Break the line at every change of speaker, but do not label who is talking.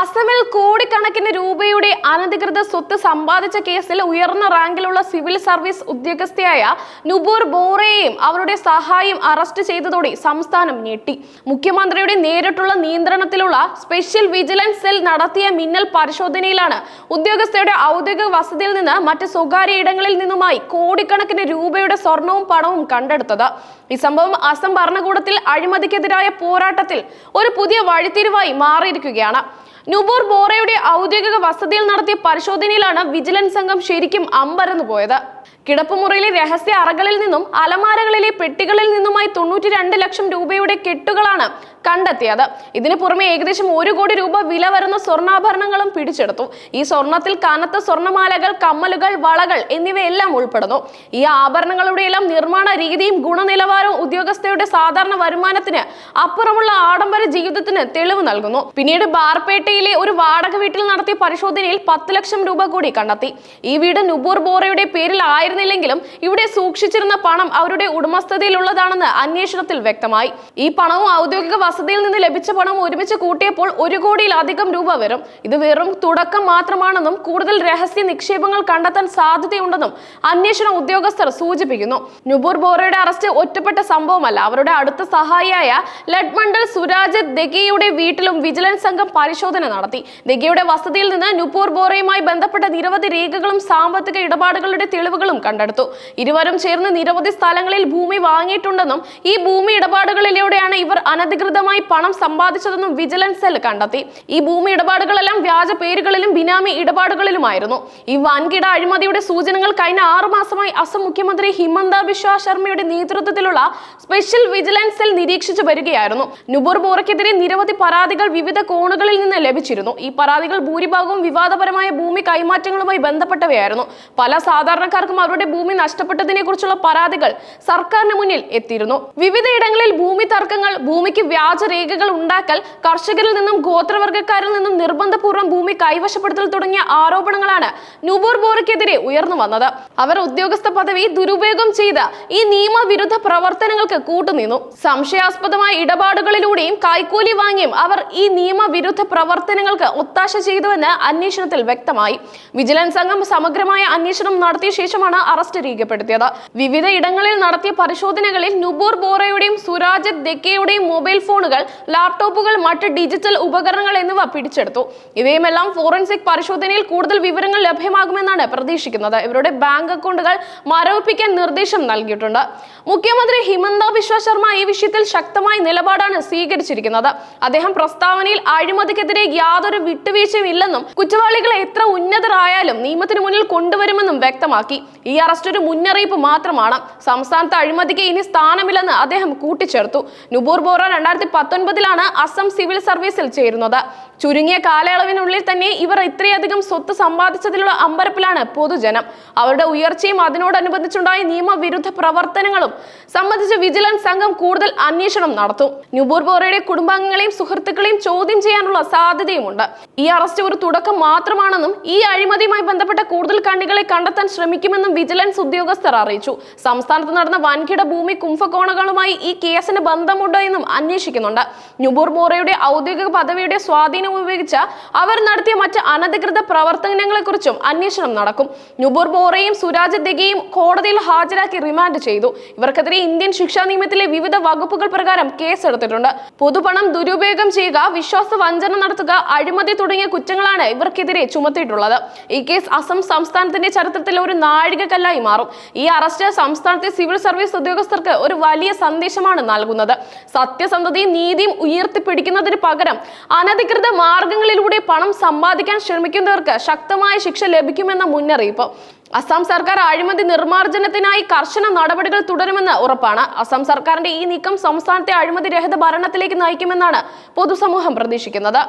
അസമിൽ കോടിക്കണക്കിന് രൂപയുടെ അനധികൃത സ്വത്ത് സമ്പാദിച്ച കേസിൽ ഉയർന്ന റാങ്കിലുള്ള സിവിൽ സർവീസ് ഉദ്യോഗസ്ഥയായ നുബൂർ ബോറയെയും അവരുടെ സഹായം അറസ്റ്റ് ചെയ്തതോടെ സംസ്ഥാനം ഞെട്ടി. മുഖ്യമന്ത്രിയുടെ നേരിട്ടുള്ള നിയന്ത്രണത്തിലുള്ള സ്പെഷ്യൽ വിജിലൻസ് സെൽ നടത്തിയ മിന്നൽ പരിശോധനയിലാണ് ഉദ്യോഗസ്ഥയുടെ ഔദ്യോഗിക വസതിയിൽ നിന്ന് മറ്റ് സ്വകാര്യ ഇടങ്ങളിൽ നിന്നുമായി കോടിക്കണക്കിന് രൂപയുടെ സ്വർണവും പണവും കണ്ടെടുത്തത്. ഈ സംഭവം അസം ഭരണകൂടത്തിൽ അഴിമതിക്കെതിരായ പോരാട്ടത്തിൽ ഒരു പുതിയ വഴിത്തിരിവായി മാറിയിരിക്കുകയാണ്. നുബൂർ ബോറയുടെ ഔദ്യോഗിക വസതിയിൽ നടത്തിയ പരിശോധനയിലാണ് വിജിലൻസ് സംഘം ശരിക്കും അമ്പരന്നു പോയത്. കിടപ്പുമുറിയിലെ രഹസ്യ അറകളിൽ നിന്നും അലമാരകളിലെ പെട്ടികളിൽ നിന്നുമായി തൊണ്ണൂറ്റി ലക്ഷം രൂപയുടെ കെട്ടുകളാണ് കണ്ടെത്തിയത് ഇതിനു പുറമെ ഏകദേശം ഒരു കോടി രൂപ വില വരുന്ന സ്വർണാഭരണങ്ങളും പിടിച്ചെടുത്തു. ഈ സ്വർണത്തിൽ കനത്ത സ്വർണമാലകൾ കമ്മലുകൾ വളകൾ എന്നിവയെല്ലാം ഉൾപ്പെടുന്നു. ഈ ആഭരണങ്ങളുടെ എല്ലാം നിർമ്മാണ രീതിയും ഗുണനിലവാരവും ഉദ്യോഗസ്ഥയുടെ സാധാരണ വരുമാനത്തിന് അപ്പുറമുള്ള ആഡംബര ജീവിതത്തിന് തെളിവ് നൽകുന്നു. പിന്നീട് ബാർപേട്ടയിലെ ഒരു വാടക വീട്ടിൽ നടത്തിയ പരിശോധനയിൽ പത്ത് ലക്ഷം രൂപ കൂടി കണ്ടെത്തി. ഈ വീട് നുബൂർ ബോറയുടെ പേരിൽ ആയിരുന്നില്ലെങ്കിലും ഇവിടെ സൂക്ഷിച്ചിരുന്ന പണം അവരുടെ ഉടമസ്ഥതയിലുള്ളതാണെന്ന് അന്വേഷണത്തിൽ വ്യക്തമായി. ഈ പണവും ഔദ്യോഗിക വസതിയിൽ നിന്ന് ലഭിച്ച പണം ഒരുമിച്ച് കൂട്ടിയപ്പോൾ ഒരു കോടിയിലധികം രൂപ വരും. ഇത് വെറും തുടക്കം മാത്രമാണെന്നും കൂടുതൽ രഹസ്യ നിക്ഷേപങ്ങൾ കണ്ടെത്താൻ സാധ്യതയുണ്ടെന്നും അന്വേഷണ ഉദ്യോഗസ്ഥർ സൂചിപ്പിക്കുന്നു. നുബൂർ ബോറയുടെ അറസ്റ്റ് ഒറ്റപ്പെട്ട സംഭവമല്ല. അവരുടെ അടുത്ത സഹായിയായ ലഡ്മണ്ടൽ സുരാജ് ദഗിയുടെ വീട്ടിലും വിജിലൻസ് സംഘം പരിശോധന നടത്തി. ദഗിയുടെ വസതിയിൽ നിന്ന് നുപൂർ ബോറയുമായി ബന്ധപ്പെട്ട നിരവധി രേഖകളും സാമ്പത്തിക ഇടപാടുകളുടെ തെളിവുകളും കണ്ടെടുത്തു. ഇരുവരും ചേർന്ന് നിരവധി സ്ഥലങ്ങളിൽ ഭൂമി വാങ്ങിയിട്ടുണ്ടെന്നും ഈ ഭൂമി ഇടപാടുകളിലൂടെയാണ് ഇവർ അനധികൃതമായി പണം സമ്പാദിച്ചതെന്നും വിജിലൻസ് സെൽ കണ്ടെത്തി. ഈ ഭൂമി ഇടപാടുകളെല്ലാം വ്യാജ പേരുകളിലും ബിനാമി ഇടപാടുകളിലുമായിരുന്നു. ഈ വൻകിട അഴിമതിയുടെ സൂചനകൾ കഴിഞ്ഞ ആറു മാസമായി അസം മുഖ്യമന്ത്രി ഹിമന്ത ബിശ്വ ശർമ്മയുടെ നേതൃത്വത്തിലുള്ള സ്പെഷ്യൽ വിജിലൻസ് സെൽ നിരീക്ഷിച്ചു വരികയായിരുന്നു. നുബുർ ബോറയ്ക്കെതിരെ നിരവധി പരാതികൾ വിവിധ കോണുകളിൽ നിന്ന് ലഭിച്ചിരുന്നു. ഈ പരാതികൾ ഭൂരിഭാഗവും വിവാദപരമായ ഭൂമി കൈമാറ്റങ്ങളുമായി ബന്ധപ്പെട്ടവയായിരുന്നു. പല സാധാരണക്കാർക്കും അവരുടെ ഭൂമി നഷ്ടപ്പെട്ടതിനെ കുറിച്ചുള്ള പരാതികൾ സർക്കാരിന് മുന്നിൽ എത്തിയിരുന്നു. വിവിധയിടങ്ങളിൽ ഭൂമി തർക്കങ്ങൾ ഭൂമിക്ക് വ്യാജ രേഖകൾ ഉണ്ടാക്കൽ കർഷകരിൽ നിന്നും ഗോത്രവർഗക്കാരിൽ നിന്നും നിർബന്ധപൂർവം ഭൂമി കൈവശപ്പെടുത്തൽ തുടങ്ങിയ ആരോപണങ്ങളാണ് നുബൂർ ബോറയ്ക്കെതിരെ ഉയർന്നു വന്നത്. അവർ ഉദ്യോഗസ്ഥ പദവി ദുരുപയോഗം ചെയ്ത് ഈ നിയമവിരുദ്ധ പ്രവർത്തനങ്ങൾക്ക് കൂട്ടുനിന്നു. സംശയാസ്പദമായ ഇടപാടുകളിലൂടെയും കൈക്കൂലി വാങ്ങിയും അവർ ഈ നിയമവിരുദ്ധ പ്രവർത്തനങ്ങൾക്ക് ഒത്താശ ചെയ്തുവെന്ന് അന്വേഷണത്തിൽ വ്യക്തമായി. വിജിലൻസ് സംഘം സമഗ്രമായ അന്വേഷണം നടത്തിയ ശേഷമാണ് അറസ്റ്റ് രേഖപ്പെടുത്തിയത്. വിവിധ ഇടങ്ങളിൽ നടത്തിയ പരിശോധനകളിൽ നുബൂർ ബോറയുടെയും സുരാജ് ദെക്കയുടെയും മൊബൈൽ ഫോണുകൾ ലാപ്ടോപ്പുകൾ മറ്റ് ഡിജിറ്റൽ ഉപകരണങ്ങൾ എന്നിവ പിടിച്ചെടുത്തു. ഇവയുമെല്ലാം ഫോറൻസിക് പരിശോധനയിൽ കൂടുതൽ വിവരങ്ങൾ ലഭ്യമാകുമെന്നാണ് പ്രതീക്ഷിക്കുന്നത്. ഇവരുടെ ബാങ്ക് അക്കൗണ്ടുകൾ മരവിപ്പിക്കാൻ നിർദ്ദേശം നൽകിയിട്ടുണ്ട്. മുഖ്യമന്ത്രി ഹിമന്ത ബിശ്വ ശർമ്മ ഈ വിഷയത്തിൽ ശക്തമായ നിലപാടാണ് സ്വീകരിച്ചിരിക്കുന്നത്. അദ്ദേഹം പ്രസ്താവനയിൽ അഴിമതിക്കെതിരെ യാതൊരു വിട്ടുവീഴ്ചയും ഇല്ലെന്നും കുറ്റവാളികൾ എത്ര ഉന്നതരായാലും നിയമത്തിന് മുന്നിൽ കൊണ്ടുവരുമെന്നും വ്യക്തമാക്കി. ഈ അറസ്റ്റ് ഒരു മുന്നറിയിപ്പ് മാത്രമാണ്. സംസ്ഥാനത്ത് അഴിമതിക്ക് ഇനി സ്ഥാനമില്ലെന്ന് അദ്ദേഹം കൂട്ടിച്ചേർത്തു. നുബൂർ ബോറ രണ്ടായിരത്തി പത്തൊൻപതിലാണ് അസം സിവിൽ സർവീസിൽ ചേരുന്നത്. ചുരുങ്ങിയ കാലയളവിനുള്ളിൽ തന്നെ ഇവർ ഇത്രയധികം സ്വത്ത് സമ്പാദിച്ചതിലുള്ള അമ്പരപ്പിലാണ് പൊതുജനം. അവരുടെ ഉയർച്ചയും അതിനോടനുബന്ധിച്ചുണ്ടായ നിയമവിരുദ്ധ പ്രവർത്തനങ്ങളും സംബന്ധിച്ച് വിജിലൻസ് സംഘം കൂടുതൽ അന്വേഷണം നടത്തും. നുബൂർ ബോറയുടെ കുടുംബാംഗങ്ങളെയും സുഹൃത്തുക്കളെയും ചോദ്യം ചെയ്യാനുള്ള സാധ്യതയുമുണ്ട്. ഈ അറസ്റ്റ് ഒരു തുടക്കം മാത്രമാണെന്നും ഈ അഴിമതിയുമായി ബന്ധപ്പെട്ട കൂടുതൽ കണ്ണികളെ കണ്ടെത്താൻ ശ്രമിക്കുമെന്നും വിജിലൻസ് ഉദ്യോഗസ്ഥർ അറിയിച്ചു. സംസ്ഥാനത്ത് നടന്ന വൻകിട ഭൂമി കുംഭകോണകളുമായി ഈ കേസിന് ബന്ധമുണ്ടോ എന്നും അന്വേഷിക്കുന്നുണ്ട് നുബൂർ ബോറയുടെ ഔദ്യോഗിക പദവിയുടെ സ്വാധീനം ഉപയോഗിച്ച് അവർ നടത്തിയ മറ്റ് അനധികൃത പ്രവർത്തനങ്ങളെക്കുറിച്ചും അന്വേഷണം നടക്കും. നുബൂർ ബോറയും സുരാജ് ദഗയും കോടതിയിൽ ഹാജരാക്കി റിമാൻഡ് ചെയ്തു. ഇവർക്കെതിരെ ഇന്ത്യൻ ശിക്ഷാ നിയമത്തിലെ വിവിധ വകുപ്പുകൾ പ്രകാരം കേസെടുത്തിട്ടുണ്ട്. പൊതുപണം ദുരുപയോഗം ചെയ്യുക വിശ്വാസ വഞ്ചന നടത്തുക അഴിമതി തുടങ്ങിയ കുറ്റങ്ങളാണ് ഇവർക്കെതിരെ ചുമത്തിയിട്ടുള്ളത്. ഈ കേസ് അസം സംസ്ഥാനത്തിന്റെ ചരിത്രത്തിൽ ഒരു നാഴികക്കല്ലായി മാറും. ഈ അറസ്റ്റ് സംസ്ഥാനത്തെ സിവിൽ സർവീസ് ഉദ്യോഗസ്ഥർക്ക് ഒരു വലിയ സന്ദേശമാണ് നൽകുന്നത്. സത്യസന്ധതയും നീതിയും ഉയർത്തിപ്പിടിക്കുന്നതിന് പകരം അനധികൃത മാർഗങ്ങളിലൂടെ പണം സമ്പാദിക്കാൻ ശ്രമിക്കുന്നവർക്ക് ശക്തമായ ശിക്ഷ ലഭിക്കുമെന്ന മുന്നറിയിപ്പ്. അസം സർക്കാർ അഴിമതി നിർമ്മാർജനത്തിനായി കർശന നടപടികൾ തുടരുമെന്ന് ഉറപ്പാണ്. അസം സർക്കാരിന്റെ ഈ നീക്കം സംസ്ഥാനത്തെ അഴിമതി രഹിത ഭരണത്തിലേക്ക് നയിക്കുമെന്നാണ് പൊതുസമൂഹം പ്രതീക്ഷിക്കുന്നത്.